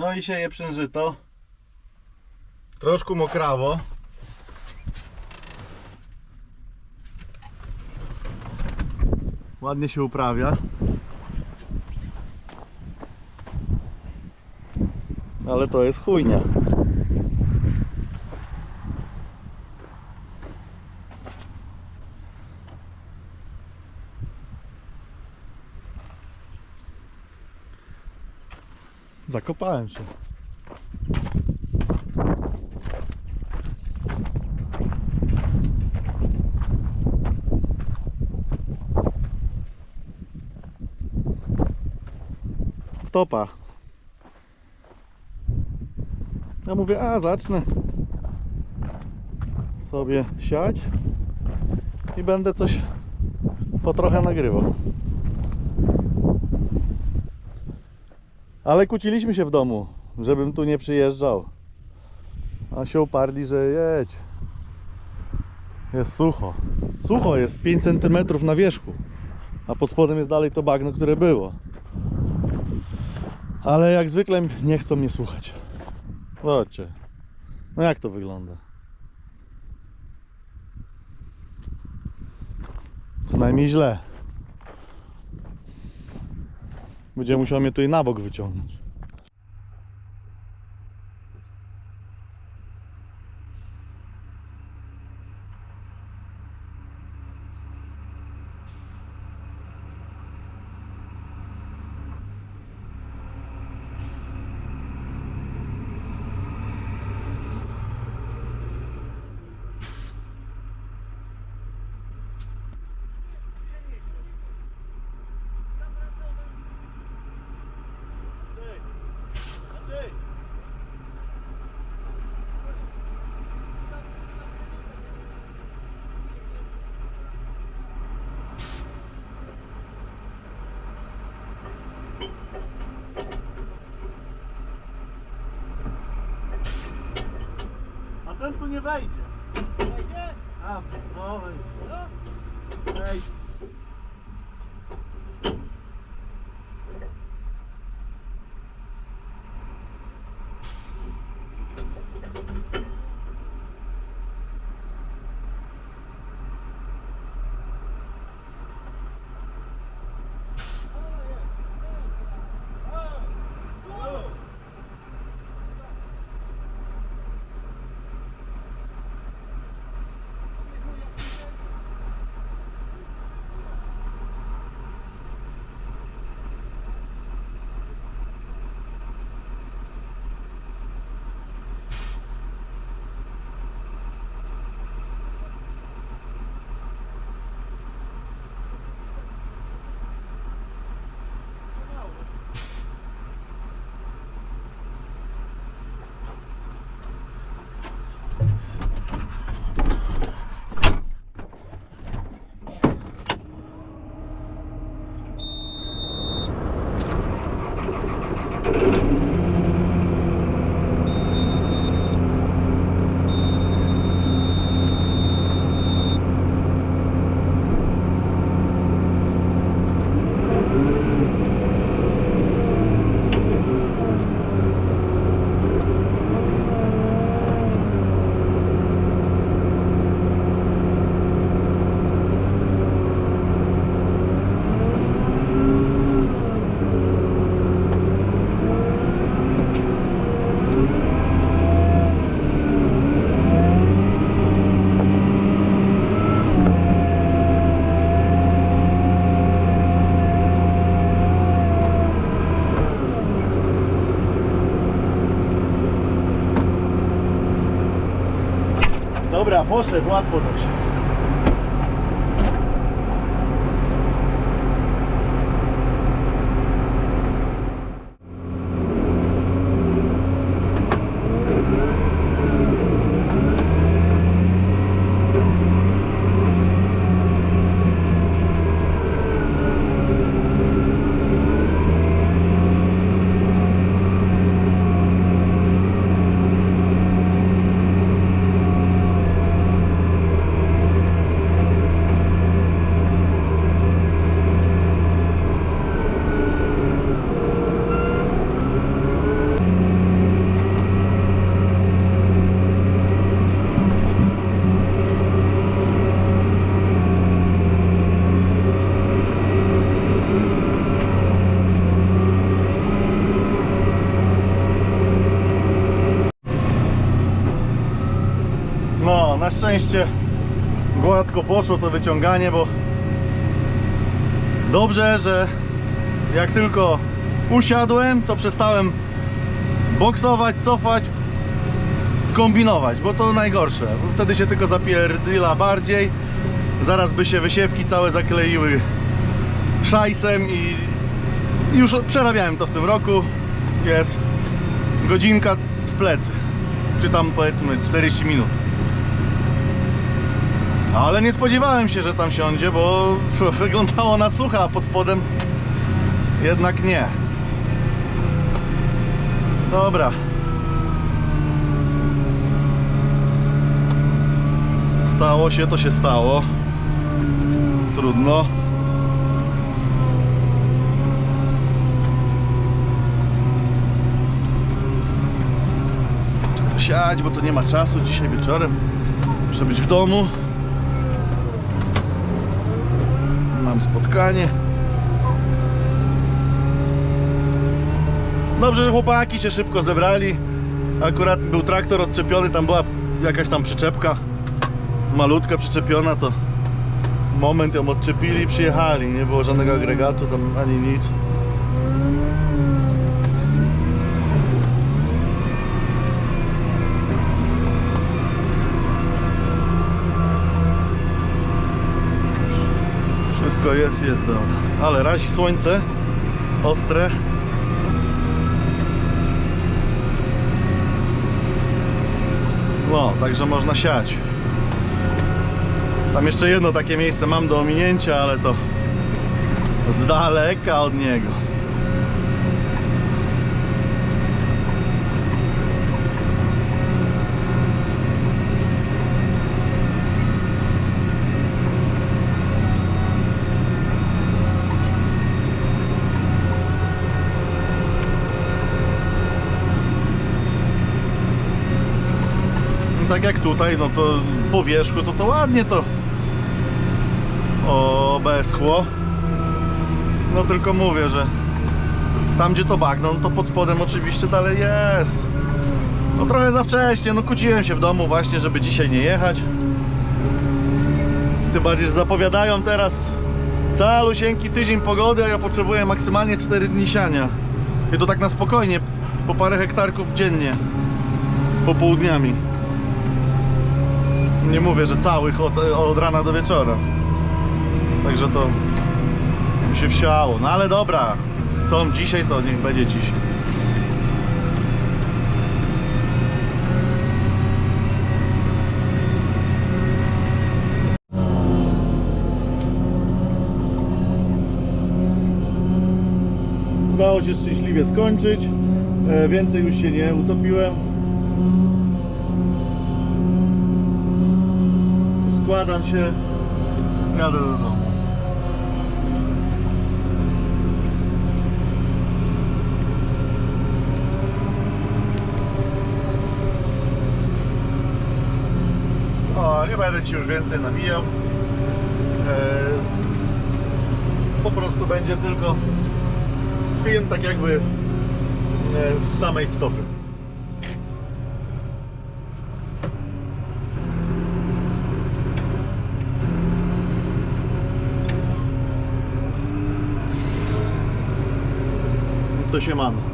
No i sieje przężyto. Troszkę mokrawo. Ładnie się uprawia. Ale to jest chujnia. Zakopałem się. Ja mówię, a zacznę sobie siać i będę coś po trochę nagrywał. Ale kłóciliśmy się w domu, żebym tu nie przyjeżdżał. A się uparli, że jedź. Jest sucho. Sucho jest 5 cm na wierzchu. A pod spodem jest dalej to bagno, które było. Ale jak zwykle nie chcą mnie słuchać. Zobaczcie. No jak to wygląda? Co najmniej źle. Będzie musiał mnie tutaj na bok wyciągnąć. A ten tu nie wejdzie. Wejdzie? A, no wejdzie. Wejdzie. Poszedł, łatwo to się. Szczęście gładko poszło to wyciąganie, bo dobrze, że jak tylko usiadłem, to przestałem boksować, cofać, kombinować, bo to najgorsze. Wtedy się tylko zapierdyla bardziej. Zaraz by się wysiewki całe zakleiły szajsem i już przerabiałem to w tym roku. Jest godzinka w plecy. Czy tam powiedzmy 40 minut. Ale nie spodziewałem się, że tam siądzie, bo wyglądało na sucha, a pod spodem jednak nie. Dobra. Stało się, to się stało. Trudno. Trzeba siać, bo to nie ma czasu dzisiaj wieczorem. Muszę być w domu. Spotkanie. Dobrze, że chłopaki się szybko zebrali. Akurat był traktor odczepiony, tam była jakaś tam przyczepka malutka przyczepiona, to moment ją odczepili przyjechali. Nie było żadnego agregatu tam ani nic. Wszystko jest, jest dobra. Ale razi słońce ostre. No, także można siać. Tam jeszcze jedno takie miejsce mam do ominięcia, ale to z daleka od niego. Tak jak tutaj, no to po wierzchu to to ładnie to obeschło. No tylko mówię, że tam gdzie to bagno, no to pod spodem oczywiście dalej jest. No trochę za wcześnie, no kłóciłem się w domu właśnie, żeby dzisiaj nie jechać. Tym bardziej, że zapowiadają teraz calusieńki tydzień pogody, a ja potrzebuję maksymalnie 4 dni siania. I to tak na spokojnie, po parę hektarków dziennie, popołudniami. Nie mówię, że całych od, od rana do wieczora. Także to mi się wsiało. No ale dobra, chcą dzisiaj, to niech będzie dzisiaj. Udało się szczęśliwie skończyć. E, Więcej już się nie utopiłem. Składam się. Jadę do domu. Nie będę Ci już więcej nawijał. E, po prostu będzie tylko film tak jakby e, z samej wtopy. To się mamy.